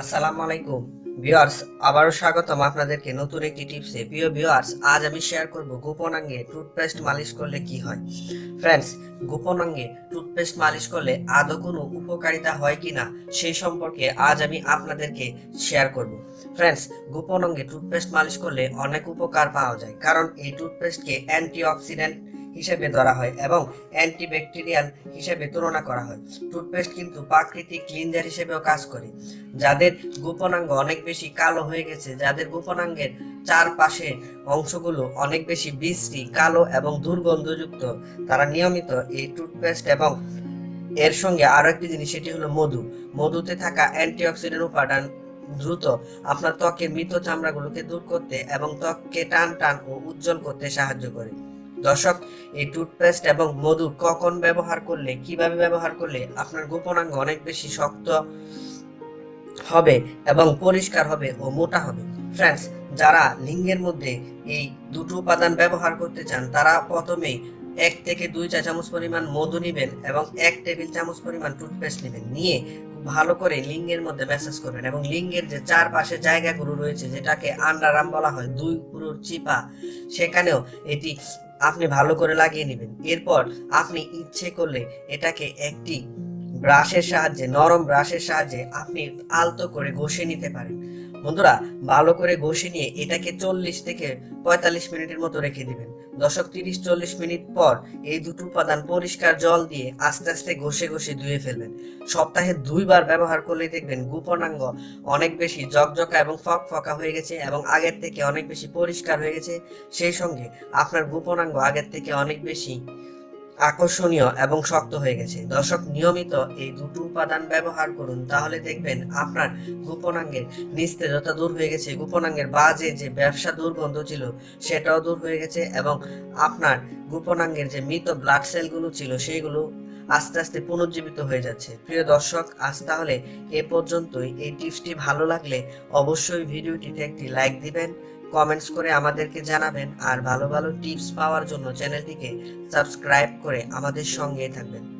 আসসালামু আলাইকুম। ভিউয়ার্স, আবারও স্বাগতম আপনাদেরকে নতুন একটি টিপসে। প্রিয় ভিউয়ার্স, আজ আমি শেয়ার করব গোপনাঙ্গে টুথপেস্ট মালিশ করলে কি হয়। ফ্রেন্ডস গোপনাঙ্গে টুথপেস্ট মালিশ করলে আদৌ কোনো উপকারিতা হয় কিনা সেই সম্পর্কে আজ আমি আপনাদেরকে শেয়ার করব। ফ্রেন্ডস গোপনাঙ্গে টুথপেস্ট মালিশ করলে অনেক উপকার পাওয়া যায়। কারণ এই টুথপেস্টকে অ্যান্টিঅক্সিডেন্ট হিসেবে ধরা হয় এবং অ্যান্টিব্যাকটেরিয়াল হিসেবে তুলনা করা হয়। টুথপেস্ট কিন্তু প্রাকৃতিক ক্লিনজার হিসেবেও কাজ করে। যাদের গোপনাঙ্গ অনেক বেশি কালো হয়ে গেছে, যাদের গোপনাঙ্গের চারপাশে অংশগুলো অনেক বেশি বিশ্রী, কালো এবং দুর্গন্ধযুক্ত, তারা নিয়মিত এই টুথপেস্ট এবং এর সঙ্গে আরও একটি জিনিস, সেটি হলো মধু। মধুতে থাকা অ্যান্টিঅক্সিডেন্ট উপাদান দ্রুত আপনার ত্বকের মৃত চামড়াগুলোকে দূর করতে এবং ত্বককে টান টান ও উজ্জ্বল করতে সাহায্য করে। দর্শক, এই টুথপেস্ট এবং মধু কখন ব্যবহার করলে, কীভাবে ব্যবহার করলে আপনার গোপনাঙ্গ অনেক বেশি শক্ত হবে এবং পরিষ্কার হবে ও মোটা হবে? ফ্রেন্ডস যারা লিঙ্গের মধ্যে এই দুটো উপাদান ব্যবহার করতে চান, তারা প্রথমেই এক থেকে দুই চা চামচ পরিমাণ মধু নেবেন এবং এক টেবিল চামচ পরিমাণ টুথপেস্ট নেবেন। নিয়ে ভালো করে লিঙ্গের মধ্যে ম্যাসাজ করবেন এবং লিঙ্গের যে চারপাশে জায়গাগুলো রয়েছে, যেটাকে আন্ডারাম বলা হয়, দুই পুরুর চিপা, সেখানেও এটি আপনি ভালো করে লাগিয়ে নেবেন। এরপর আপনি ইচ্ছে করলে এটাকে একটি ব্রাশের সাহায্যে, নরম ব্রাশের সাহায্যে আপনি আলতো করে ঘষে নিতে পারেন। বন্ধুরা, ভালো করে ঘষে নিয়ে এটাকে চল্লিশ থেকে পঁয়তাল্লিশ মিনিটের মতো রেখে দিবেন। দশক তিরিশ, চল্লিশ মিনিট পর এই দুটো উপাদান পরিষ্কার জল দিয়ে আস্তে আস্তে ঘষে ঘষে ধুয়ে ফেলবেন। সপ্তাহে দুইবার ব্যবহার করলে দেখবেন গোপনাঙ্গ অনেক বেশি জকজকা এবং ফক ফকা হয়ে গেছে এবং আগের থেকে অনেক বেশি পরিষ্কার হয়ে গেছে। সেই সঙ্গে আপনার গোপনাঙ্গ আগের থেকে অনেক বেশি আকর্ষণীয় এবং শক্ত হয়ে গেছে। দর্শক, নিয়মিত এই দুটো উপাদান ব্যবহার করুন, তাহলে দেখবেন আপনার গোপনাঙ্গের নিস্তেজতা দূর হয়ে গেছে। গোপনাঙ্গের বাজে যে ব্যবসা দুর্গন্ধ ছিল, সেটাও দূর হয়ে গেছে এবং আপনার গোপনাঙ্গের যে মৃত ব্লাড সেলগুলো ছিল সেইগুলো আস্তে আস্তে পুনর্জীবিত হয়ে যাচ্ছে। প্রিয় দর্শক, আজ তাহলে এ পর্যন্তই। এই টিপসটি ভালো লাগলে অবশ্যই ভিডিওটিতে একটি লাইক দিবেন কমেন্টস করে আমাদেরকে জানাবেন আর ভালো ভালো টিপস পাওয়ার জন্য চ্যানেলটিকে সাবস্ক্রাইব করে আমাদের সঙ্গে থাকবেন।